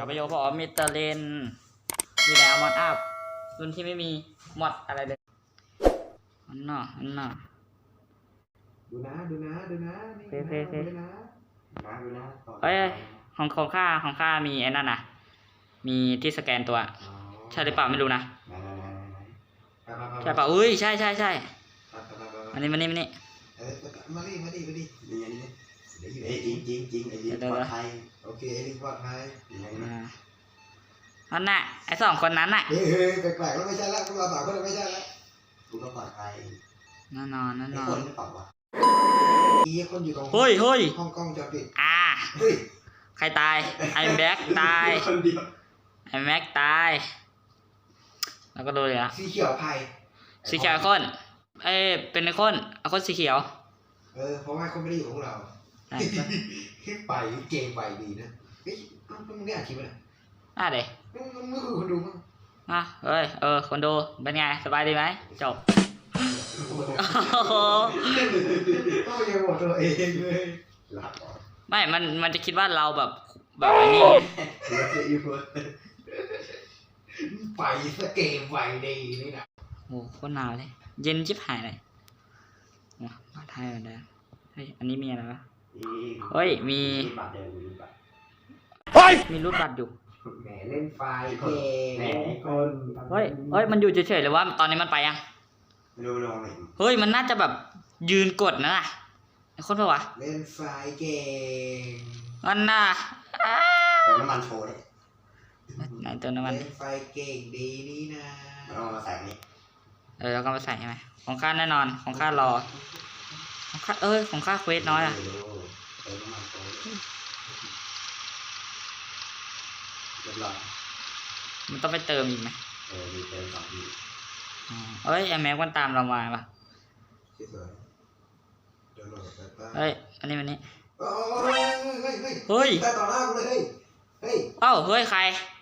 กับประโยคบอกว่ามิเตอร์เลนมีแล้วมอดอัพรุ่นที่ไม่มีมอดอะไรเลยอันน่ะอันน่ะดูนะดูนะดูนะนี่เฟ่เฟ่เฟ่ ดูนะนะดูนะต่อเอ้ย ของของข้าของข้ามีไอ้นั่นน่ะมีที่สแกนตัว อ๋อใช่หรือเปล่าไม่รู้นะไหนไหนไหนไหนไหนไปไปไปใช่เปล่าอุ้ยใช่ใช่ใช่ไปไปไปไปอันนี้มันนี่มันนี่เออมาดิมาดิมาดินี่อันนี้ เดี๋ยวอยู่เอ้ยจริงจริงจริงไอ้นี่เดี๋ยวปลอดภัยโอเคเอลิงปลอดภัยยังไงอ่านะอันน่ะไอ้สองคนนั้นน่ะเฮ้ยเฮ้ยแปลกๆแล้วไม่ใช่แล้วพวกเราสามคนไม่ใช่แล้วกูก็ปลอดภัยแน่นอนแน่ไอ้นอคนนไม่ปลอดวะมีคนอยู่ตรงเฮ้ยเฮ้ยห้องกล้องวงจอปิดอ่าเฮ้ยใครตายไอ้แบ็คตายคนเดียวไอ้แม็กตาย แล้วก็ดูเลยละสีเขียวไผ่สีเขียวไอคอนเอ้ยเป็นไอคอนไอคอนสีเขียว เออเพราะว่าคนไม่ได้อยู่กับพวกเรา อะขึ้นไปเกมไปดีนะเฮ้ยมึงไม่อ่านคลิปมั้ยอะเดี๋ยวมึงมึงไม่คุยคนดูมั้งอะเอ้ยเออคนดูเป็นไงสบายดีไหมจบโอ้โหต้องไปยังบอกตัวเองเลยหลับก่อนไม่ มัน มันจะคิดว่าเราแบบ แบบไอ้นี่ไงเหลือจะอีกคนไปสเกมไวดีนี่นะโอ้โหโคตรหนาวเลย เย็นชิบหายเลยมามาไทยเหมือนเดิมเฮ้ย อันนี้มีอะไรวะอีก เฮ้ยมีมีบัตรเดิมมีบัตรมีรูปบัตรอยู่แหมเล่นไฟเกมแหมคนเฮ้ยเฮ้ยมันอยู่เฉยๆเลยว่าตอนนี้มันไปยังไม่รู้ไม่รู้อะไรเฮ้ยมันน่าจะแบบยืนกดนะน่ะไอคนปะวะเล่นไฟเกมมันน่ะอ้าแต่น้ำมันโชว์เลยไหนเติมน้ำมันเล่นไฟเก่งดีนี่นะมันเอามาใส่นี่เออแล้วก็มาใส่ใช่ไหมของข้าแน่นอนของข้ารอของข้าเอ้ยของข้าเควสน้อยอะ เรียบร้อยมันต้องไปเติมอีกไหมเออมีเติมสองทีอ๋อเอ้ยไอแม็กมันตามเรามาปะคิดเลยเดี๋ยวโหลดไปป้าเฮ้ยอันนี้มันนี่โอ้ยเฮ้ยเฮ้ยเฮ้ยแต่ต่อหน้ากูเลยเฮ้ยเฮ้ยเอ้าเฮ้ยใคร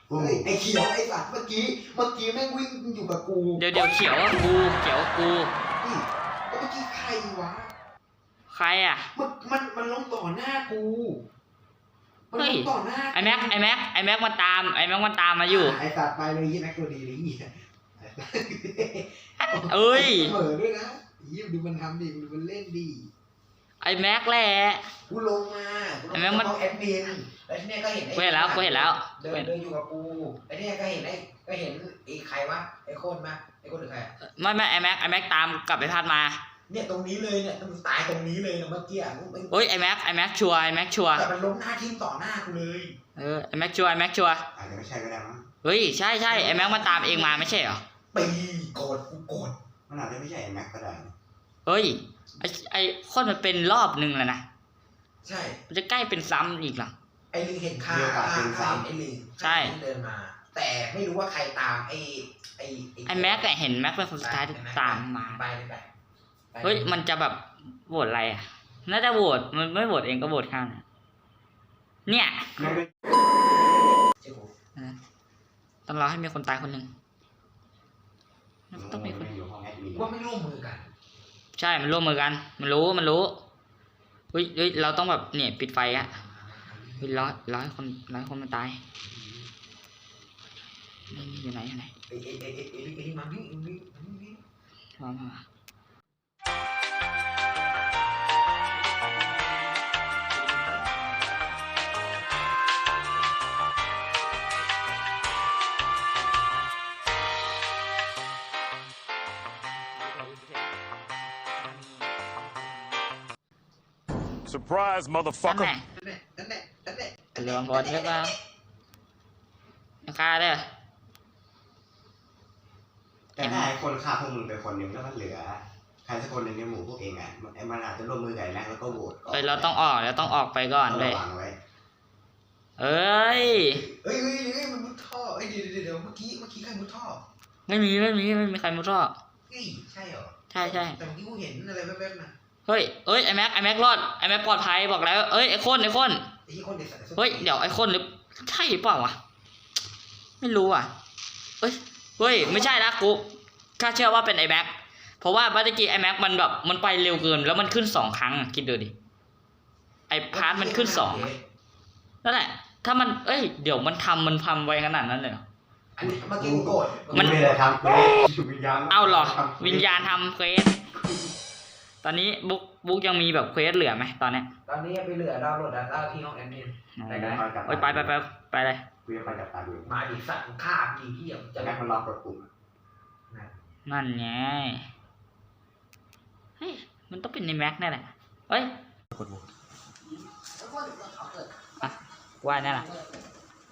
โอ้เฮ้ยไอ้เขียวไอ้สัตว์เมื่อกี้เมื่อกี้แม่งวิ่งอยู่กับกูเดี๋ยวเดี๋ยวเขียวอะกูเขียวกูนี่แล้วเมื่อกี้ใครวะ ใครอะ มันมันมันลงต่อหน้ากู มันเฮ้ลยงต่อหน้าไอแม็กไอแม็กไอแม็กมันตามไอแม็กมันตามมาอยู่ ไอ้สัตว์ไปเลยยี่แม็กตัวดีเลยยี่เอ้ยเหม่อด้วยนะยี่ดูมันทำดิดูมันเล่นดิไอแม็กแหละกูลงมาไอ้แม่งมันกูลงาแอดมินแล้วทีเนี้ยก็เห็นไอ้กูเห็นแล้วกูเห็นแล้ว เดินเดินอยู่กับกูไอ้เนี่ยก็เห็นไอ้ก็เห็นไอ้ใครวะไอ้โคนมาไอ้โคนหรือใครอะไม่ไม่ไอแม็กไอแม็กตามกลับไปพัดมา เนี่ยตรงนี้เลยเนี่ยมันตายตรงนี้เลยนะเมื่อกี้อะมึงเฮ้ยไอแม็กไอแม็กชัวร์ไอแม็กชัวร์แต่มันล้มหน้าทิ่มต่อหน้ากูเลยเออไอแม็กชัวร์ไอแม็กชัวร์อาจจะไม่ใช่ก็ได้มั้งเฮ้ยใช่ใช่ไอแม็กมันตามเองมาไม่ใช่เหรอปีโกรธกูโกรธมันอาจจะไม่ใช่ไอ้แม็กก็ได้นะเฮ้ยไอไอคนมันเป็นรอบหนึ่งแล้วนะใช่มันจะใกล้เป็นซ้ำอีกเหรอไอ้ลิงเห็นข้าข้าข้าเห็นไอ้ลิงใช่เดินมา แต่ไม่รู้ว่าใครตามไอ้ไอ้ไอแม็กอะเห็นแม็กเป็นคนสุดท้ายที่ตามมาไปเลยไปไป เฮ้ยมันจะแบบโหวตอะไรอะน่าจะโหวตมันไม่โหวตเองก็โหวตข้างนะเนี่ยไม่ไม่เชื่อกูต้องรอให้มีคนตายคนหนึ่งต้องมีคนไม่อยู่ห้องแอดมินว่าไม่ร่วมมือกัน ใช่มันร่วมมือกัน มันรู้มันรู้เฮ้ยเฮ้ยเราต้องแบบเนี่ยปิดไฟอะเฮ้ยร้อยร้อยคนร้อยคนมันตายนี่นี่อยู่ไหนอยู่ไหนไอ้ไอ้ไอ้ไอ้ไอ้ไอ้มันวิ่งวิ่งวิ่งวิ่งมา Surprise, นั่น motherfucker. แหละนั่นแหละนั่นแหละเหลืองบอลหรือเปล่าราคาเด้อแต่ถ้าไอ้คนฆ่าพวกมึงไปคนหนึ่งแล้วมันเหลือใครสักคนหนึ่งในหมู่พวกเองอะมันไอ้มันอาจจะร่วมมือกับไอ้แม็กแล้วก็โหวตก่อนเอ้ยเราต้องออกเราต้องออกไปก่อนต้องเลระยวังไว้เอ้ยเฮ้ยเฮ้ยเฮ้ยมันมุดท่อเฮ้ยเดี๋ยวเดี๋ยวเดี๋ยวเมื่อกี้เมื่อกี้ใครมุดท่อไม่มีไม่มีไม่มีใครมุดท่อเฮ้ยใช่เหรอใช่ใช่แต่เมื่อกี้กูเห็นอะไรแวบๆนะ เฮ้ยเอ้ยไอแม็กไอแม็กรอดไอแม็กปลอดภัยบอกแล้วเอ้ยไอโคนไอโคนไอ้ที่คนเด็กใส่ส้นเฮ้ยเดี๋ยวไอโคนหรือใช่หรือเปล่าวะไม่รู้อะเอ้ยเฮ้ยไม่ใช่ละกูข้าเชื่อว่าเป็นไอแม็กเพราะว่าเมื่อกี้ไอแม็กมันแบบมันไปเร็วเกินแล้วมันขึ้นสองครั้งอะคิดดูดิไอพาร์ทมันขึ้นสองอะนั่นแหละทถ้ามันเอ้ยเดี๋ยวมันทำมันทำไวขนาดนั้นเลยเหรออันนี้เมื่อกี้กูโกรธมันไม่ได้ทำเควสวิญญาณเอาเหรอทำเควสวิญญาณทำเควส ตอนนี้บุ๊กบุ๊กยังมีแบบเควสเหลือไหมตอนเนี้ยตอนนี้ไปเหลือดาวน์โหลดดาต้าที่ห้องแอดมิน ไปกัน โอ้ยไปไปไปไปเลยกูจะไปจับตาดูมาดิสัตว์ฆ่าผีเหี้ยจะจะแม็กมันล็อกกดปุ่มนั่นไงเฮ้ยมันต้องเป็นในแม็กแน่แหละเฮ้ยกดโหวตว่ายแน่ละ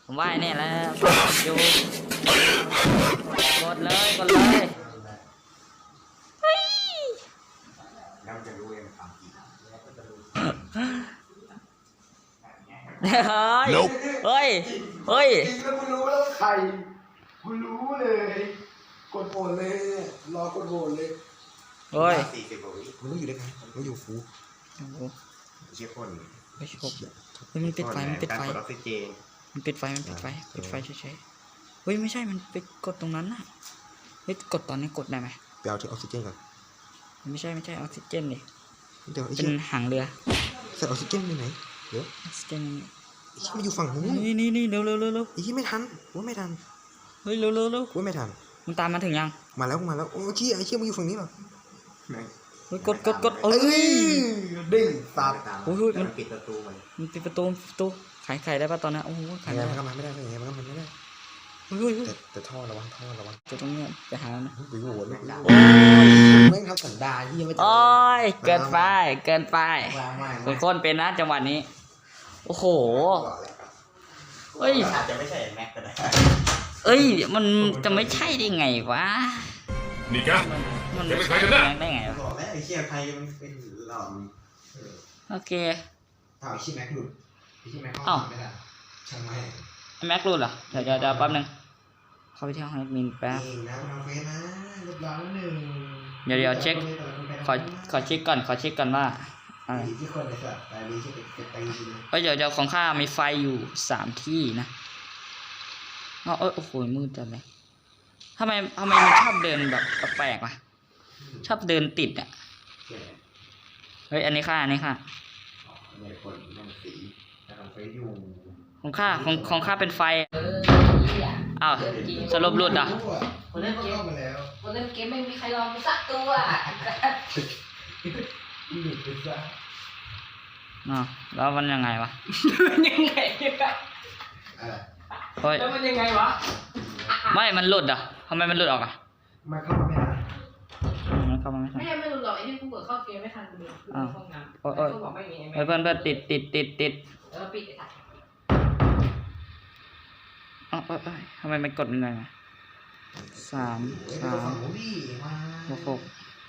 ผมว่ายแน่แล้วอยู่กดเลยกดเลย แล้วมันจะรู้เองทำกี่ เฮ้ยเฮ้ย เฮ้ย จริงแล้วกูรู้แล้วใครกูรู้เลย กดโหวตเลยรอกดโหวตเลยเฮ้ยสี่สิบกว่าวิมันต้องอยู่ด้วยกันมันต้องอยู่ฟูเชี่ยคนไม่ชอบเฮ้ยมันปิดไฟ มันปิดไฟ การกดออกซิเจนมันปิดไฟ มันปิดไฟ ปิดไฟเฉยๆ เฮ้ย ไม่ใช่ มันไปกดตรงนั้นน่ะ เฮ้ย กดตอนนี้กดได้ไหมไปเอาที่ออกซิเจนก่อนไม่ใช่ ไม่ใช่ ออกซิเจนดิเดี๋ยวไอ้เป็เชี่นยหางเรือ ใส่ออกซิเจนไปไหนเดี๋ยวออกซิเจนไอ้เชี่ยมันอยู่ฝั่งนู้นนี่นี่นี่เร็วเร็วเร็วเร็วไอ้เชี่ยไม่ทันว่าไม่ทันเฮ้ยเร็วเร็วเร็วว่าไม่ทันมันตามมาถึงยังมาแล้วมาแล้วโอ้เชี่ยไอ้เชี่ยมันอยู่ฝั่งนี้เหรอแม่งเฮ้ยกดกดกดเอ้ยดึงสับตามโอ้ยมันมันปิดประตูมันมันปิดประตูปิดประตูขายไข่ได้ป่ะตอนนั้นโอ้โหขายไงได้มันก็มาไม่ได้ไงมันก็มาไม่ได้ แต่แต่ท่อระวังท่อระวังจะตรงเนี้ยไปหาแล้วนะไปโหวตไม่ได้โอ้ยแม่งทำสันดานที่ยังไม่โอ้ยเกินไปเกินไปมาไม่เป็นคนเป็นนะจังหวัดนี้ โอ้โหเฮ้ยอาจจะไม่ใช่แม็กก็ได้เอ้ย มันจะไม่ใช่ได้ไงวะนี่แกมันยังไม่ไม่ใครใช่กันนะได้ไงวะบอกแล้วไอ้เชี่ยใครมันเป็นหลอมโอเคถ่ายชิแม็กหลุดชิแม็กอ้าวไม่ได้ช่างแม่ไอ้แม็กรูดเหรอเดี๋ยวเดี๋ยวเดี๋ยวแป๊บนึง เข้าไปที่ห้องแอดมินแป๊บเองนะมันเอาเฟซนะเรียบร้อยแล้วหนึ่งเดี๋ยวเดี๋ยวเช็ค ขอ ขอเช็คก่อน ขอเช็คก่อนว่าอะไรผีที่คนในสัตว์แต่นี้ที่เป็นเป็นตีจริงเอ้ยเดี๋ยวเดี๋ยวของข้ามีไฟอยู่สามที่นะเอาเอ้ยโอ้โหมืดจังเลยทำไมทำไมมันชอบเดินแบบแปลกๆวะชอบเดินติดอะเชี่ยเฮ้ยอันนี้ข้าอันนี้ข้าเนี่ยคนนั่งสีแต่เราไปอยู่ของข้าของของข้าเป็นไฟอ้าวสรุปหลุดเหรอะ คนเล่นเกมมาแล้วคนเล่นเกมไม่มีใครลองกูสักตัวหลุดไปซะอ้าวแล้วมันยังไงวะ มันยังไงวะอะไรเฮ้ยแล้วมันยังไงวะ ไม่ มันหลุดเหรอะทำไมมันหลุดออกอะมันเข้ามาไม่ได้มันเข้ามาไม่ทันไม่ใช่ไม่รู้หรอกไอ้ที่กูเปิดเข้าเกมไม่ทันกูเลยกูอ้าวห้องน้ำโอ้ยโอ้ยเขาบอกไม่มีไอ้เฮ้ยแม่เพื่อนเพื่อนติดติดติดติดแล้วก็ปิดไอ้สัตว์ เอ้าเอ้ยเอ้ยทำไมมันกดยังไงวะสามสามฝั่งนู้นดิมาหกหก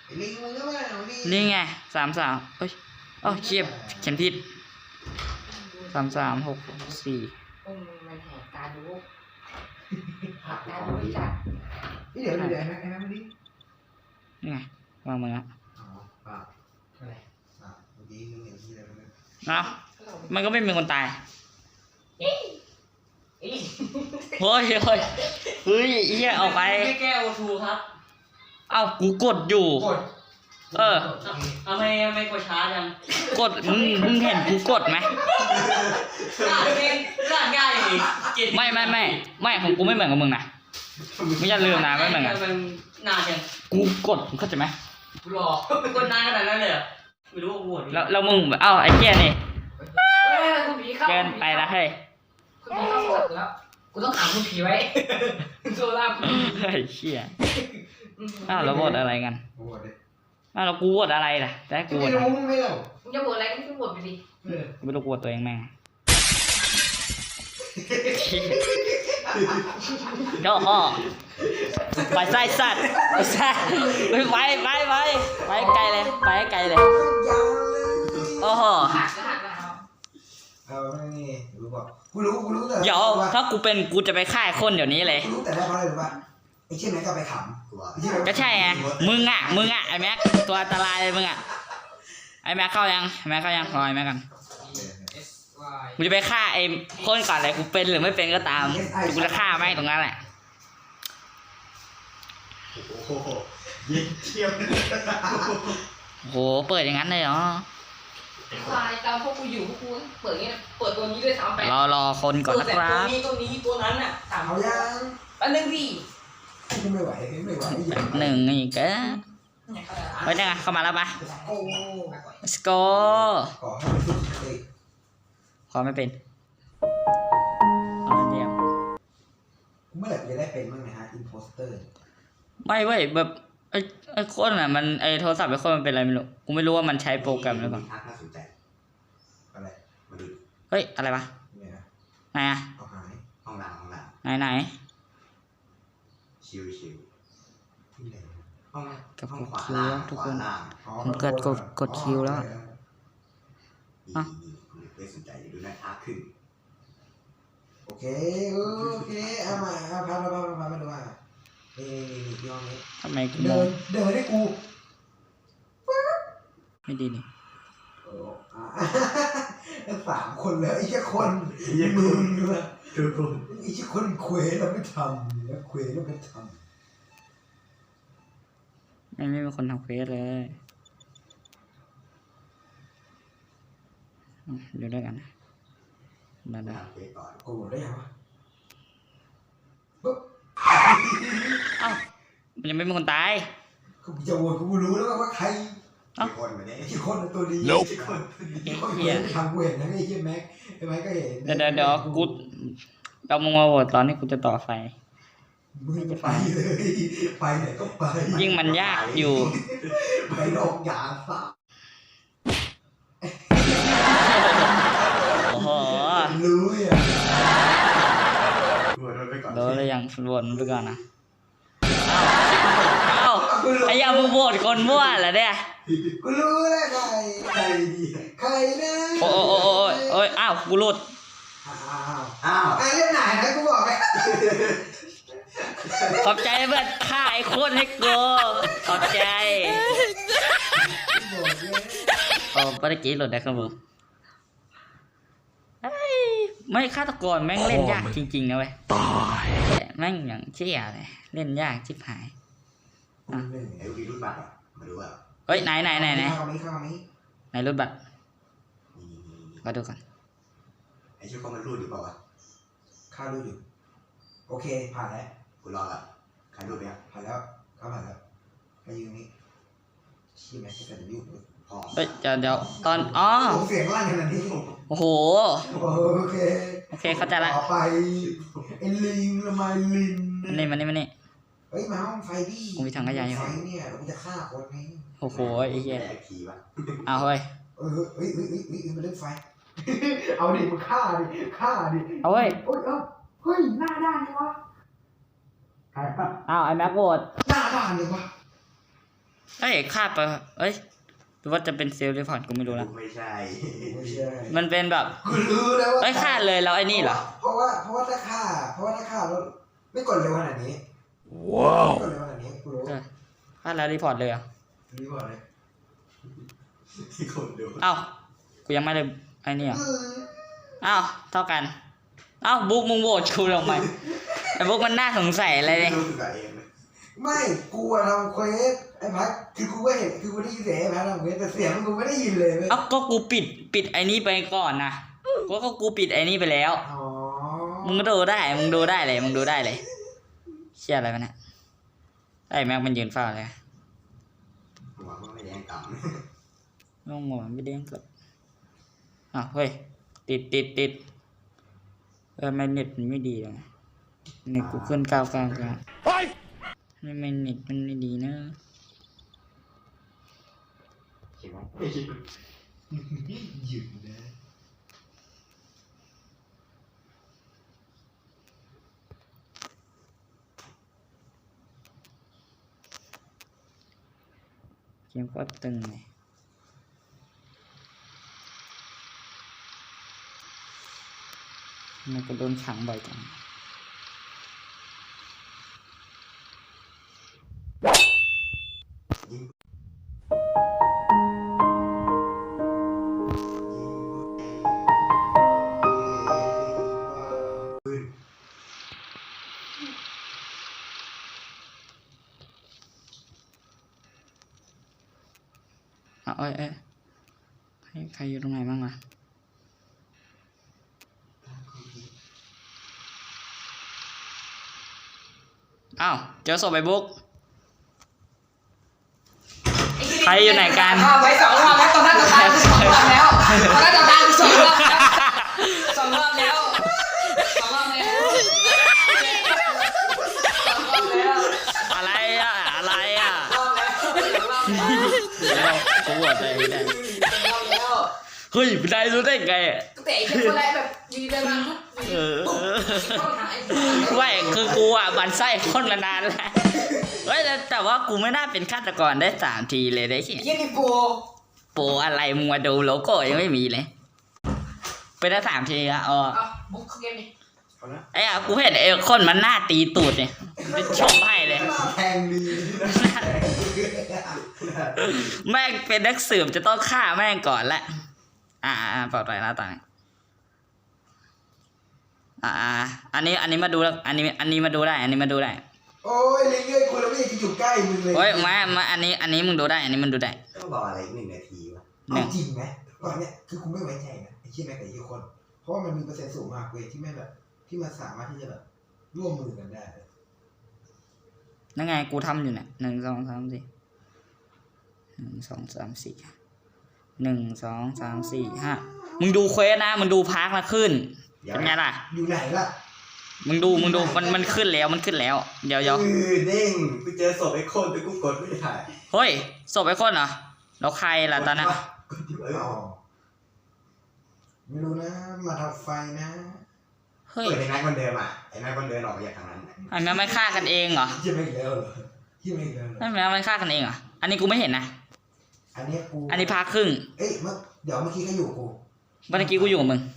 ไอ้ลิงมึงก็มาเอาดินี่ไงสามสามเอ้ยเอ้าเชียบเขียนผิดสามสามหกสี่พวกมึงมันแหกตาดูหกตาดูไอ้สัตว์นี่เดี๋ยวเดี๋ยวไอ้แม็กไอ้แม็กมาดินี่ไงวางมือละอ๋อเปล่าอะไรเปล่าเมื่อกี้มึงเห็นที่อะไรไหมเอ้ามันก็ไม่มีคนตาย เอ้ยเฮ้ยเฮ้ยเฮ้ยเฮียออกไป ไม่แก้โอทูครับเอ้ากูกดอยู่ กดเออทำไมทำไมกดช้าจังกดมึงมึงเห็นกูกดไหมอ่านเองอ่านง่ายอีกเกลียดไม่ไม่ไม่ไม่ของกูไม่เหมือนกับมึงนะไม่อย่าลืมนะไม่เหมือนกันมันนานจังกูกดมึงเข้าใจไหมกูรอกดนานขนาดนั้นเลยเหรอไม่รู้ว่ากูโหวตแล้วแล้วมึงเอ้าไอ้เหี้ยนี่เฮ้ยคุณผีเข้าเกินไปละเฮ้ย คุณผีเข้าสัตว์แล้ว กูต้องถามคุณผีไว้ โซล่าคุณผีเฮ้ยเชี่ยอ้าวแล้วโหวตอะไรกันโอ้โหเด็กอ้าวแล้วกูโหวตอะไรล่ะจะให้กูโหวไม่ตอะไรรู้ไม่รู้มึงจะบวชอะไรก็มึงบวชไปดิเออกูไม่รู้กูโหวตตัวเองแม่งเจ้าอ้อไปไส้สัตว์ไปไส้ไปไปไปไปไปไกลเลยไปให้ไกลเลยยาวเลยโอ้โหหักก็หักแล้วเอานี่รู้ป่ะกู รู้กูรู้แต่เดี๋ยวถ้ากูเป็นกูจะไปฆ่าไอ้คนเดี๋ยวนี้เลย กูรู้แต่แรกเพราะอะไรรู้ป่ะไอ้เชี่ยแม็กก็ไปขกลัวำไอ้เชี่ยแม็กก็ใช่ไงมึงอะมึงอะไอ้แม็กตัวอันตรายเลยมึงอะไอ้แม็กเข้ายังไอ้แม็กเข้ายังรอไอ้แม็กกันกูจะไปฆ่าไอ้คนก่อนเลยกูเป็นหรือไม่เป็นก็ตามกูจะฆ่าแม่งตรงนั้นแหละโอ้โหเย็นเทียมโหเปิดอย่างนั้นเลยเหรอ ควายตามพวกกูอยู่พวกกูเปิดงี้เปิดตัวนี้ด้วยสามแปดรอรอคนก่อนนะคตัวรับนี้ตัวนี้ตัวนั้นอะสามเอายังแป๊บนึงสิกูไม่ไหวไม่ไหวแป๊บหนึ่งอีกอะเฮ้ยยังไงเข้ามาแล้วปะ โอ้ let's go ขอให้มันสุดเลยขอไม่เป็นเอาเดียวเมื่อไหร่จะได้เป็นบ้างนะฮะ อินโพสเตอร์ไม่เว้ยแบบ ไอ้ไอ้โคนอะมันไอ้โทรศัพท์ไอ้โคนมันเป็นอะไรไม่รู้กูไม่รู้ว่ามันใช้โปรแกรมหรือเปล่าทักน่าสนใจอะไรมาดูเฮ้ยอะไรวะเนี่ยนะไหนอะเอาหายห้องน้ำห้องน้ไหนไหนำชิวชิวที่ไหนห้องกับห้องกดขวาคิวล่างแล้วทุกขควานล่างอ๋อผมเกิดกดกดคิวแล้วนี่นี่คุณไม่สนใจดูนะทักขึ้นโอเคเออโอเคเอามาเอาพับพับพับพับมาดูอะ นี่นี่นี่ที่ห้องนี้ทำไมกูมเดิองนเดินให้กูไม่ดีนี่โอ้อะ สามคนแล้วไอ้แค่คนมึงด้วยทุกคนไอ้แค่คนเควสเราไม่ทำแล้วเควสเราไม่ทไม่ไม่มีคนทำเควสเลยอืมดูด้วยกันนะได้ได้ทำไปก่อนำกูได้ยังวะปุ๊บ เอ้ามันยังไม่มีคนตาย กูจะโหวตกูรู้แล้วว่าใครเอ้ามีคนมาเนี่ยไอ้แค่คนตัวดีไอ้คนไอ้คนเควสทำกูเห็นนะไอ้แค่แม็กไอ้แม็กก็เห็นเดี๋ยวเดี๋ยวเดี๋ยวกูเอามึงมาโหวตตอนนี้กูจะต่อไฟ มึงไปเลยไปไหนก็ไปยิ่งมันยากอยู่ ไปดอกยาซะโอ้โห รู้อะรวน ไปก่อนโดนเลยยังโหวตมันไปก่อนนะเอ้าเอ้าไอ้ยามึงโหวตคนมั่วเหรอเนี่ยกูรู้แล้วใครใครดีใครนะโอ้โอ้โอ้โอ้โอ้โอ้ยอ้าวกูหลุดอ้าวอ้าวอะเล่นไหนนะกูบอกเลยขอบใจเพื่อนฆ่าไอ้โคนให้กูขอบใจบอกเลยโอ้ปฏิกิริหลุดได้ครับผม ไม่ฆาตกรแม่งเล่นยากจริงๆนะเว้ยตายแม่งอย่างเชี่ยเลยเล่นยากชิบหายไอ้วีรุ่นบัตรอะมาดูอะเฮ้ยไหนไหนไหนไหนเข้านี้เข้านี้ไหนรูดบัตรนี่นี่นี่มาดูก่อนไอ้ชื่อเขามันรูดหรือเปล่าวะข้ารู้อยู่โอเคผ่านแล้วกูรอละใครรูดเนี่ยผ่านแล้วเข้าผ่านแล้วมายืนนี้ชี้แม็กซ์กันอยู่พอ เฮ้ยเดี๋ยวเดี๋ยวตอนอ๋อโอ้เสียงลั่นขนาดนี้โอ้โห โอเคโอเคเข้าใจละต่อไปไอ้ลิงละไมลินนี่มานี่มานี่เฮ้ยมาห้องไฟดิกูมีถังขยะอยู่ไฟเนี่ยเราจะฆ่าคนไงโอ้โหไอ้เหี้ยแดกทีวะเอาเฮ้ยเออเฮ้ยเฮ้ยเฮ้ยเฮ้ยมันเล่นไฟ เอาดิมึงฆ่าดิฆ่าดิเอาเว้ยโอ้ยเอ้าเฮ้ยหน้าด้านเลยวะใครปะเอาไอ้แม็กโหวตหน้าด้านเลยวะเอ้ยฆ่าไปเอ้ยห รือว่าจะเป็นเซลล์รีพอร์ตกูไม่รู้ละไม่ใช่ ไม่ใช่มันเป็นแบบกูรู้แล้วว่าเอ้ยฆ่าเลยแล้วไอ้นี่เหรอ เพราะว่าเพราะว่าถ้าฆ่า เพราะว่าถ้าฆ่าแล้วไม่กดเร็วขนาดนี้ว้าวไม่กดเร็วขนาดนี้กูรู้เออฆ่าแล้วรีพอร์ตเลยเหรอรีบบอกเลยที่คนดูเอ้ากูยังไม่ได้ไอ้นี่เหรอเออเอ้าเท่ากันเอ้าบุ๊กมึงโหวตกูทำไมไอ้บุ๊กมันน่าสงสัยอะไรเนี่ยรู้สึกเองเลยไม่กูอะทำเควส ไอ้พัดคือกูก็เห็นคือกูได้ยินเสียงไอ้พัดทำเควสแต่เสียงกูไม่ได้ยินเลยเว้ยเอ้าก็กูปิดปิดไอ้นี่ไปก่อนนะก็ก็กูปิดไอ้นี่ไปแล้ว อ๋อมึงก็ดูได้มึงดูได้เลยมึงดูได้เลยเชี่ยอะไรวะเนี่ยไอ้แม็กมันยืนเฝ้าเลยหัวมันไม่แดงต่งงงไม่เด้งเกิดอ้าวเฮ้ยติดติดติดเออไม่เน็ตมันไม่ดีเลยเน็ตกูขึ้นเก้าเก้าเก้าไม่ไม่เน็ตมันไม่ดีนะำใช่ไหมหยุดนะเก อ้าวเจอศพไอ้บุ๊กใครอยู่ไหนกัน อ้าวไปสองรอบแล้วตอนหน้าต่อตากูสองรอบแล้วตอนหน้าต่อตากูสองรอบแล้วสองรอบแล้วสองรอบแล้วสองรอบแล้วอะไรอะ อะไรอะรอบแล้วรอบแล้วกูหัวใจไม่ได้รอบแล้วเฮ้ยไม่ได้รู้ได้ไงอะตั้งแต่ไอ้คนแรกแบบยืนเดินมาปุ๊บ เออเข้าหาไม่คือกูอะบันไส้คนมานานแล้วเฮ้ยแต่แต่ว่ากูไม่น่าเป็นฆาตกรได้สามทีเลยได้ที่ยี่นี่ปูโปอะไรมึงมาดูโลโก้ยังไม่มีเลย เป็นได้สามทีอะเออเอบุ๊กเกมดิไอ้อะกูเห็นไอ้คนมันหน้าตีตูดเนี่ยเป็นชมให้เลยแทงดีแม่งเป็นนักสืบจะต้องฆ่าแม่งก่อนแหละ อ่าอ่าปลอดภัยแล้วตอนนี้ อ่าอ่าอันนี้อันนี้มาดูแล้วอันนี้อันนี้มาดูได้ อันนี้มาดูได้โอ้ยเรื่อยๆคนเราไม่อยากจะอยู่ใกล้มึงเลยโอ้ยมามาอันนี้ อันนี้มึงดูได้ อันนี้มึงดูได้ต้องบอกอะไรอีกหนึ่งนาทีวะหนึ่เอางจริงไหมตอนเนี้ยคือกูไม่ไว้ใจนะไอ้เชี่ยแม่งแต่ไอ้คน เพราะว่ามันมีเปอร์เซ็นต์สูงมากเว้ยที่แม่งแบบ ที่มันสามารถที่จะแบบร่วมมือกันได้นั่นไงกูทำอยู่เนี่ยหนึ่งสองสามสี่หนึ่งสองสามสี่หนึ่งสองสามสี่ห้ามึงดูเควสนะมึงดูพาร์คมาขึ้น เดี๋ยวเป็นไงล่ะ อยู่ไหนล่ะมึงดูมึงดูมันมันขึ้นแล้วมันขึ้นแล้ว เดี๋ยวเดี๋ยวเออเด้งกูเจอศพไอ้โคนแต่กูกดไม่ได้เฮ้ยศพไอ้คนเหรอแล้วใครล่ะตอนนั้นกดอยู่เอออ๋อไม่รู้นะมาทำไฟนะเฮ้ยเปิดไอ้นักคนเดิมอะไอ้นักคนเดินออกมาจากทางนั้นอันนั้นไม่ฆ่ากันเองเหรอที่ไม่อีกแล้วเหรอที่ไม่อีกแล้วเหรอนั่นแปลว่ามันฆ่ากันเองเหรออันนี้กูไม่เห็นนะอันเนี้ยกูอันนี้พาครึ่งเอ้ยเมื่อเดี๋ยวเมื่อกี้ก็อยู่กูเมื่อกี้กูอยู่กับมึงอ๋อกู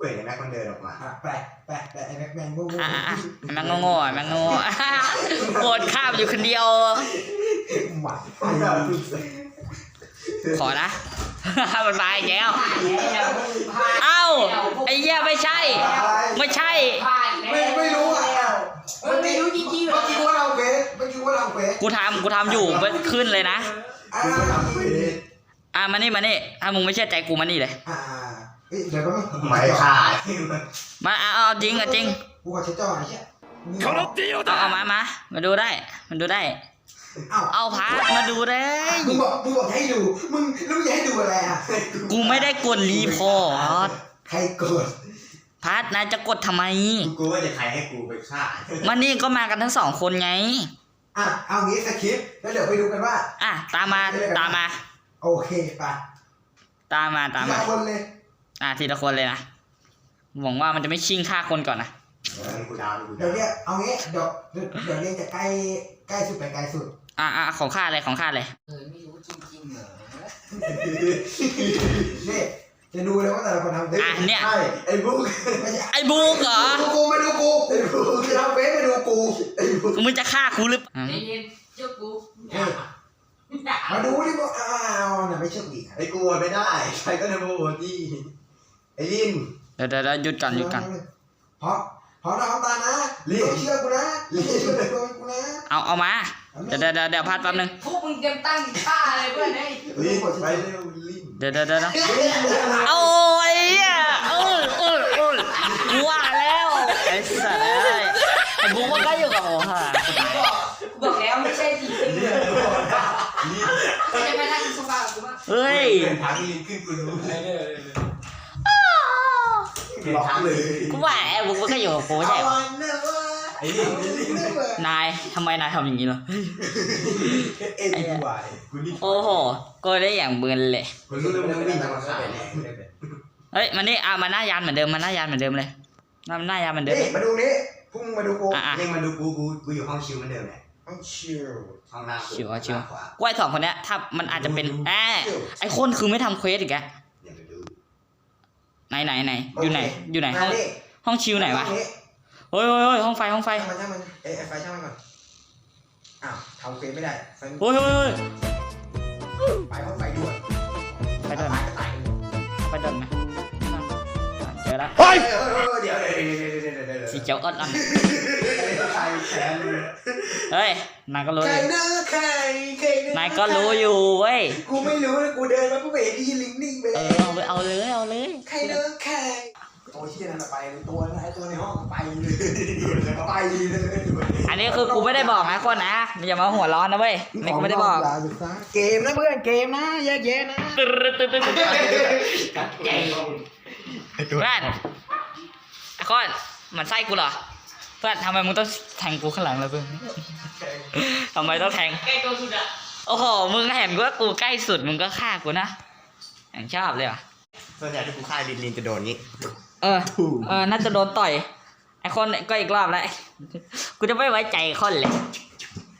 เห็นไอ้นักคนเดินออกมาอะแปลกแปลกแปลกไอ้แม็กแมนโง่โง่อะอะอะไอ้แม่งโง่ๆอะแม่งโง่ๆอะโกรธข้ามอยู่คนเดียว หวัดขอนะ มันมาอีกแล้วเอ้าไอ้เหี้ยไม่ใช่ ไม่ใช่ ไม่ไม่รู้อะเออไม่รู้จริงๆเหรเมื่ออกี้ว่าเราเฟสเมื่อกี้ว่าเราเฟสกูทำกูทำอยู่มันขึ้นเลยนะ อ่าอะมานี่มานี่ถ้ามึงไม่เชื่อใจกูมานี่เลย อ่า เอ้ยเดี๋ยวก็ไม่หมายขาดมาเอาเอาจริงอะจริงกูขอใช้จอหน่อยเชี่ยเอาเอามามามาดูได้มาดูได้ เอ้าเอาพาร์ทมาดูได้ มึงบอกมึงบอกให้ดู มึงแล้วมึงจะให้ดูอะไรอะกูไม่ได้กดรีพอร์ตใครกดพาร์ทนายจะกดทำไม กูกูว่าจะใครให้กูไปฆ่ามันนี่ก็มากันทั้งสองคนไง อะเอางี้สคริปต์แล้วเดี๋ยวไปดูกันว่า อะตามมาตามมา โอเคไปตามมาตามทีมาละคนเลย อะทีละคนเลยนะหวังว่ามันจะไม่ชิงฆ่าคนก่อนนะเดี๋ยวกูดาวกูเดี๋ดายววเนี้ยเอางี้เดี๋ยวเดี๋ยวเดี๋ยวเรียงจากใกล้ใกล้สุดไปไกลสุดอะอะของข้าเลยของข้าเลย เออไม่รู้จริงๆเหรอนี่จะดูเลยว่าแต่ละคนทำได้อะเนี่ย ใช่ไอ้บุ๊กไม่ใช่ไอ้บูกเหรอดูกูมาดูกูกูกูจะทำเฟซมาดูกูมึงจะฆ่ากูหรือเปล่าใจเย็นเจ้ากูมาดูดิบอกอ้าวน่ะไม่เชื่ออีกไอ้กูโหวตไม่ได้ใครก็จะมาโหวตที่ ไอ้ลินเดี๋ยวเดี๋ยวเดี๋ยวหยุดก่อนหยุดก่อนเพราะเพราะเราทำตานะรีบเชื่อกูนะรีบเชื่อโดนกูนะเอาเอามา เดี๋ยวเดี๋ยวเดี๋ยวเดี๋ยวพัดแป๊บนึง พวกมึงเตรียมตั้งท่าอะไรเพื่อนไอ้ลินไปเร็วลินเดี๋ยวเดี๋ยวเดี๋ยวเดี๋ยวเอาไอ้เหี้ยเออเออเออกูว่าแล้วไอ้สัตว์เอ้ยไอ้บูกมันก็อยู่กับโอ้ห่าบอกบอกแล้วไม่ใช่จริงๆเลยไม่ใช่ไปนั่งโซฟากับกูมั้งเฮ้ยเดินทางลินขึ้นกูรู้ เห็นทางเลยกูว่าไอ้บูกมันก็อยู่กับกูไม่ใช่เหรอไอ้ลินไอ้ลินนายทำไมนายทำอย่างนี้เหรอเอ็นดีวายกูนี่โอ้โหก็ได้อย่างเบือนเลยกูรู้แล้วมึงวิ่งมาฆ่าแน่เฮ้ยมานี่อะมาหน้ายานเหมือนเดิมมาหน้ายานเหมือนเดิมเลยมาหน้ายานเหมือนเดิมนี่มาดูนี่พุ่งมาดูกูอะอะเร่งมาดูกูกูกูอยู่ห้องชิวเหมือนเดิมแหละต้องชิลห้องหน้าชิวอะชิวขวากูไอ้สองคนเนี้ยถ้ามันอาจจะเป็นแอบไอ้คนคือไม่ทำเควสอีกแกเดี๋ยวไปดู ไหนไหนไหนอยู่ไหนอยู่ไหนห้องนี่ห้องชิวไหนวะห้องเฮ้ยเฮ้ยเฮ้ยห้องไฟห้องไฟช่างมันช่างมันเอ้ยไอ้ไฟช่างมันก่อนอ้าวทำเฟซไม่ได้ไฟเฮ้ยเฮ้ยเฮ้ยไปห้องไฟด่วนไปเดินตายก็ตายไปเดินไหมเจ อแล้วเฮ้ยเดี๋ยวเดี๋ยวเดี๋ยวเดี๋ยวเดี๋ยวเดี๋ยวเดี๋ยวสีเขียวอ่อนใครแขนๆเฮ้ยนายก็รู้ใครดินะใใครใครเดินายก็รู้อยู่เว้ยกูไม่รู้เลยกูเดินมาปุ๊บเห็นที่ลิงนิ่งไปเอแล้อวเอาไปเอาเลยเอาเลยใครเดินใครตัวที่นั่นน่ะไปเลยตัวนั้นไอ้ตัวในห้องก็ไปเลยไปเลยอันนี้คือกูไม่ได้บอกนะคนนะอย่ามาหัวร้อนนะเว้ยอันนี่กูไม่ได้บอก เกมนะเพื่อนเกมนะแยกแยะนะ ตึ๊ดตึ๊ดตึ๊ดตึ๊ดตึ๊ดไอ้ตัวเพื่อนไอ้คนมันไส้กูเหรอ เพื่อนทำไมมึงต้องแทงกูข้างหลังเลยเพื่อนทำไมต้องแทง ใกล้ตัวสุดอะโอ้โห มึงเห็นว่ากูใกล้สุดมึงก็ฆ่ากูนะอย่างชอบเลยว่ะส่วนใหญ่ที่กูฆ่าลินลินจะโดนงี้ เออ เออ น่าจะโดนต่อย ไอ้คนก็อีกรอบแล้ว กูจะไม่ไว้ใจคนเลย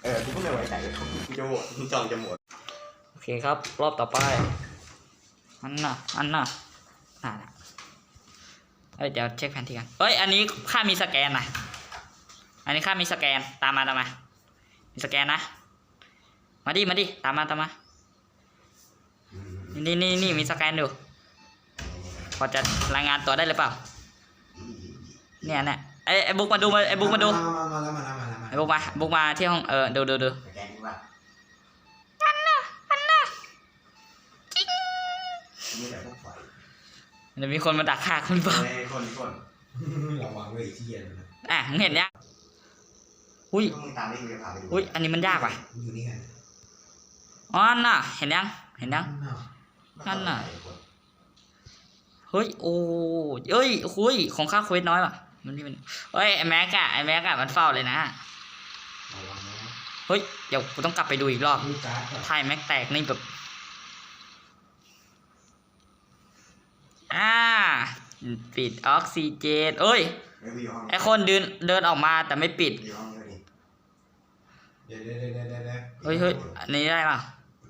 เออ กูก็ไม่ไว้ใจเลยกูจะโหวตมึงจองจะโหวตโอเคครับ รอบต่อไป อันน่ะ อันน่ะอ่า เอ้ยเดี๋ยวเช็คแผนที่กันเอ้ยอันนี้ค่ามีสแกนนะอันนี้ค่ามีสแกนตามมาตามมา มีสแกนนะ มาดิมาดิตามมาตามมา นี่นี่นี่มีสแกนอยู่พอจะรายงานตัวได้หรือเปล่า เนี่ยเนี่ยไอ้ไอ้บุ๊กมาดูมาไอ้บุ๊กมาดูมามาแล้วมาแล้วมาแล้วมาไอ้บุ๊กมาบุ๊กมาที่ห้องเออดูดูดูสแกนดีกว่านี่แหละพวก ไฟเดี๋ยวมีคนมาดักฆ่าคุณเปล่าเฮ้ยคนคนระวังเลยที่เย็นนะอะมึงเห็นยังอุ้ยพวกมึงตามได้กูจะพาไปดูอุ้ยอันนี้มันยากว่ะอยู่นี่กันอ๋อน่ะ เห็นยังเห็นยังนั่นน่ะเฮ้ยโอ้เอ้ยหุยของค่าเควสน้อยว่ะ มันนี่มันเฮ้ยไอ้แม็กอะไอ้แม็กอะมันเฝ้าเลยนะระวังนะเฮ้ยเดี๋ยวกูต้องกลับไปดูอีกรอบดูการ์ดก่อนถ่ายแม็กแตกนี่แบบ อ่า ปิดออกซิเจนเอ้ยเฮ้ยกูอยู่ห้องไอคนเดินเดินออกมาแต่ไม่ปิดกูอยู่ห้องนี้พอดีเดี๋ยวเดี๋ยวเดี๋ยวเดี๋ยวเดี๋ยวเฮ้ยเฮ้ยอันนี้ได้ป่ะ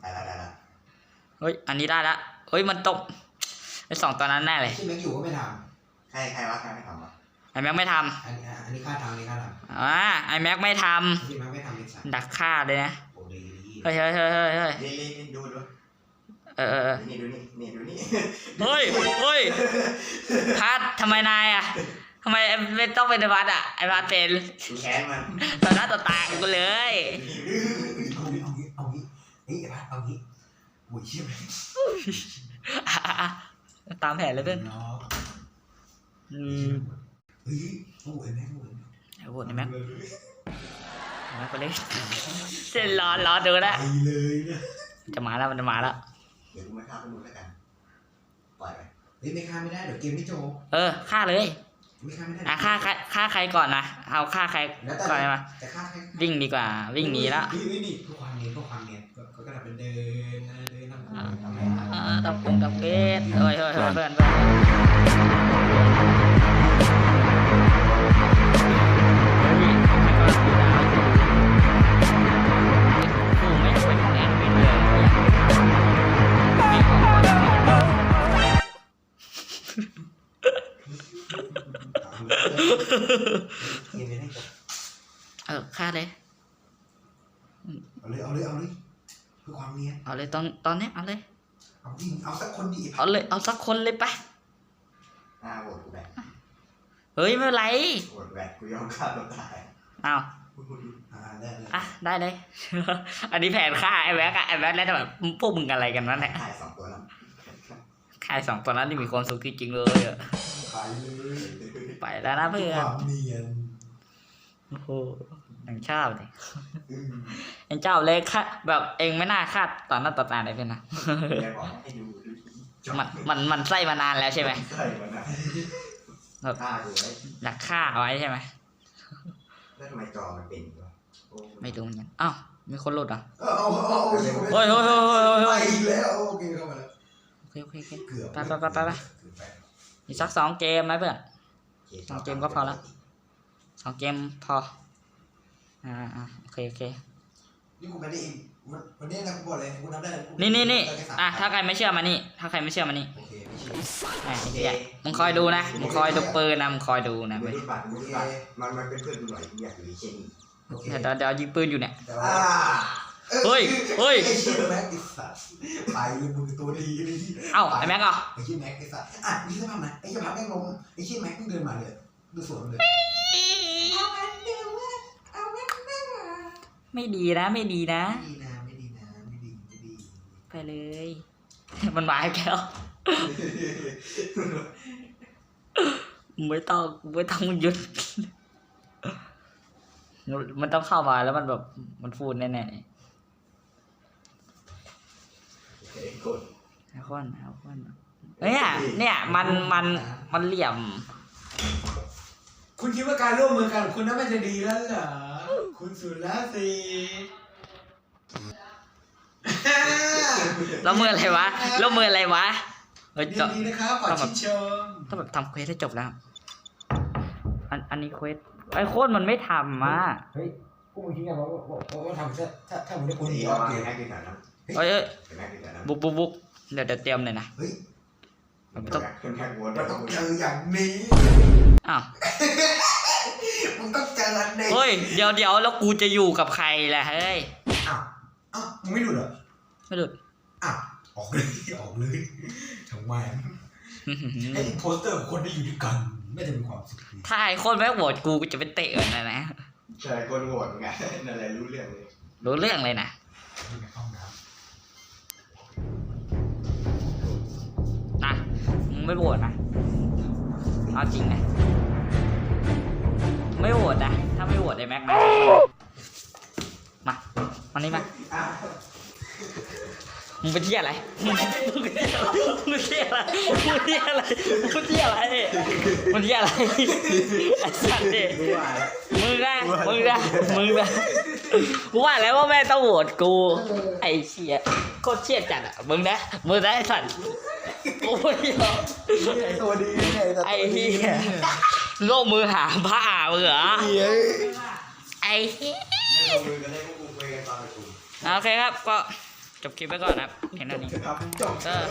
ได้ละได้ละเฮ้ย อันนี้ได้ละเฮ้ย มันตกไอสองตัวนั้นแน่เลยที่แม็กอยู่ก็ไม่ทใครใครวะใครไม่ทำวะไอแม็กไม่ทำอันนี้อะอันนี้ค่าทำอันนี้ค่าทำอ่าไอแม็กไม่ทำที่แม็กไม่ทำเป็นสัตว์ำดักฆ่าเลยนะโอ้ดีเฮ้ยเฮ้ยเฮ้ยเฮ้ยเฮ้ยนี่นี่นี่ดูดู เออเออเออนี่ดูนี่นี่ดูนี่เฮ้ยเฮ้ยพัดทำไมนายอะทำไมไม่ต้องเป็นไอ้พัดอะไอพัดเป็นกูแค้นมันต่อหน้าต่อตากูเลยเอางี้เอางี้เอางี้เฮ้ยไอ้พัดเอางี้โอ้ยเชี่ยแม็กอะอะอะตามแผนเลยเพื่อนเนาะอืมเฮ้ยโอ้ยแม็กโอ้ยไอ้โหดไอ้แม็กไอ้แม็กไปเลยเส้นร้อนร้อนดูนะไปเลยนะ จะมาแล้วมันจะมาแล้ว เดี๋ยวกูไม่ฆ่าพวกมึงแล้วกันปล่อยไปเฮ้ยไม่ฆ่าไม่ได้เดี๋ยวเกมไม่จบเออฆ่าเลยไม่ฆ่าไม่ได้อะฆ่าใครฆ่าใครก่อนนะเอาฆ่าใครแล้วแต่ก่อนมาแต่ฆ่าใครวิ่งดีกว่า วิ่งหนีแล้วนี่นี่นี่เพื่อความเนียนเพื่อความเนียนก็ก็กระดาษเป็นเดินนะเดินทำอ่าทำไมอ่าตับกงตับเกตเฮ้ยเฮ้ยเฮ้ยเพื่อนเพื่อน เกมไม่ได้จบเออฆ่าเลย เอาเลย เอาเลย เอาเลยเพื่อความเนียนเอาเลยตอนตอนเนี้ยเอาเลย เอาดิเอาสักคนดีเอาเลย เอาสักคนเลยไปหน้าโหวตกูแบกเฮ้ยไม่เป็นไรโหวตแบกกูยอมฆ่าตัวตายเอาอ่าได้เลยอะได้เลย อันนี้แผนฆ่าไอ้แบ็กอะไอ้แบ็กแล้วแต่แบบพวกมึงอะไรกันนั่นแหละถ่ายสองตัวแล้วฆ่าไอ้สองตัวนั้นนี่มีความสุขจริงๆเลยอะ ขายเลย ไปแล้วนะเพื่อคนวามเนียนโอ้โหยังชอบเลยยังชอบเลยค่ะแบบเองไม่น่าคาดต่อหน้าต่อตาเลยเพื่อนนะเดี๋ยวบอกให้ดูดูจบมันมันมันไส้มานานแล้วใช่ไหมใช่มันนะฆ่ากูไว้อยากฆ่าเอาไว้ใช่ไหมแล้วทำไมจอมันเป็นอย่างนี้วะโอ้ไม่รู้เหมือนกันอ้าวมีคนหลุดเหรอะเอาเอาเอาเฮ้ยเฮ้ยเฮ้ยเฮ้ยเฮ้ยไปเฮ้ยอีกแล้วโอเคเข้ามาแล้วโอเคโอเคโอเคเกือบไปไปไปไปไปอีกสักสองเกมไหมเพื่อน สองเกมก็พอละสองเกมพอ อ่าอ่าโอเคโอเคนี่กูไม่ได้มันวันนี้นะกูบอกเลยกูนับได้นี่นี่นี่อะถ้าใครไม่เชื่อมานี่ ถ้าใครไม่เชื่อมานี่โอเคไม่เชื่ออะไอ้เหี้ยมึงคอยดูนะมึงคอยดูปืนนะมึงคอยดูนะมืเว้อยที่ปัดมือที่ปัดมันมันเป็นเพื่อนกูหน่อยกูอยากอยู่ในเช่นนี้โอเคเดี๋ยวเดี๋ยวยิงปืนอยู่เนี่ยอ่า เฮ้ยเฮ้ย ไอ้เชี่ยแม็กไอ้สัตว์ไปเลยมึงตัวดีเลยเอ้าไอ้แม็กเหรอไอ้เชี่ยแม็กไอ้สัตว์อะนี่สภาพนะไอ้เชี่ยพัดแม่งลงไอ้เชี่ยแม็กเพิ่งเดินมาเลยดูสวนเลยไม่ดีนะ ไม่ดีนะ ไม่ดีนะไม่ดีนะไม่ดีไม่ดีไปเลย มันมาแก้วไม่ต้องไม่ต้องหยุด มันต้องเข้ามาแล้วมันแบบมันฟูนแน่เฮ้ยกดๆ ไอ้คนไอ้คนเนี่ยเนี่ยมันมันมันเหลี่ยม คุณคิดว่าการร่วมมือกันของคุณนั้นมันจะดีแล้วเหรอ คุณสุรศรีแล้วมืออะไรวะแล้วมืออะไรวะเฮ้ยยิจะนดีนะครับขอชื่นชมต้องแบบทำเควสให้จบแล้ว อันอันนี้เควสไอ้โคตรมันไม่ทำอะเฮ้ยพวกมึงคิดไงว่าว่าว่าว่าทำถ้าถ้าถ้ามึงได้คนหนีดีออออกกมาเกเป็นมแม็กดีกว่านะ เอ้ยเอ้ยเป็นแม็กดีกว่านะบุกบุกบุกเดี๋ยวเดี๋ยวเตรียมเลยนะ เฮ้ยมันเป็นต้องแม็กเป็นแม็กวนมันต้องเจออย่างนี้อ้าวมึงต้องเจออันนี้เฮ้ยเดี๋ยวเดี๋ยวแล้วกูจะอยู่กับใครล่ะเฮ้ยอ้าวอ้าวมึงไม่ดูเหรอไม่หลุดอ้าวออกเลยออกเลยทำไมไอ้โปสเตอร์ของคนที่อยู่ด้วยกัน ไม่จะมีความสุขดีถ้าไอ้โคตรแม่งโหวตกูกูจะไปเตะมันนะนะใช่คนโหวตไงนั่นแหละรู้เรื่องเลยรู้เรื่องเลยนะนี่ในห้อง ไม่โหวตนะเอาจริงนะไม่โหวตนะ ถ้าไม่โหวตไอ้แม็กนะมาวันนี้มา มึงเป็นที่อะไรมึงเป็นที่อะไรมึงเป็นที่อะไรมึงเป็นที่อะไรมึงเป็นที่อะไรมึงเป็นที่อะไรไอ้สัตว์ดิมึงนะมึงนะมึงนะกูว่าแล้วว่าแม่ต้องโหวตกู ไอ้เชี่ยโคตรเชี่ยจัดอะ มึงนะ มึงนะไอ้สัตว์กูไม่ยอมตัวดีไงแต่ไอ้เหี้ยโลกมือหาผ้ามึงเหรอไอ้เหี้ยไม่ลงมือกันได้พวกกูคุยกันตอนประชุมโอเคครับก็ จบคลิปไปก่อนนะครับ เห็นอันนี้ครับจบเออ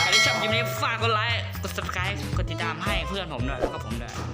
ใครที่ชอบคลิปนี้ฝากกดไลค์ กด subscribe กดติดตามให้เพื่อนผมด้วยแล้วก็ผมด้วยโอเค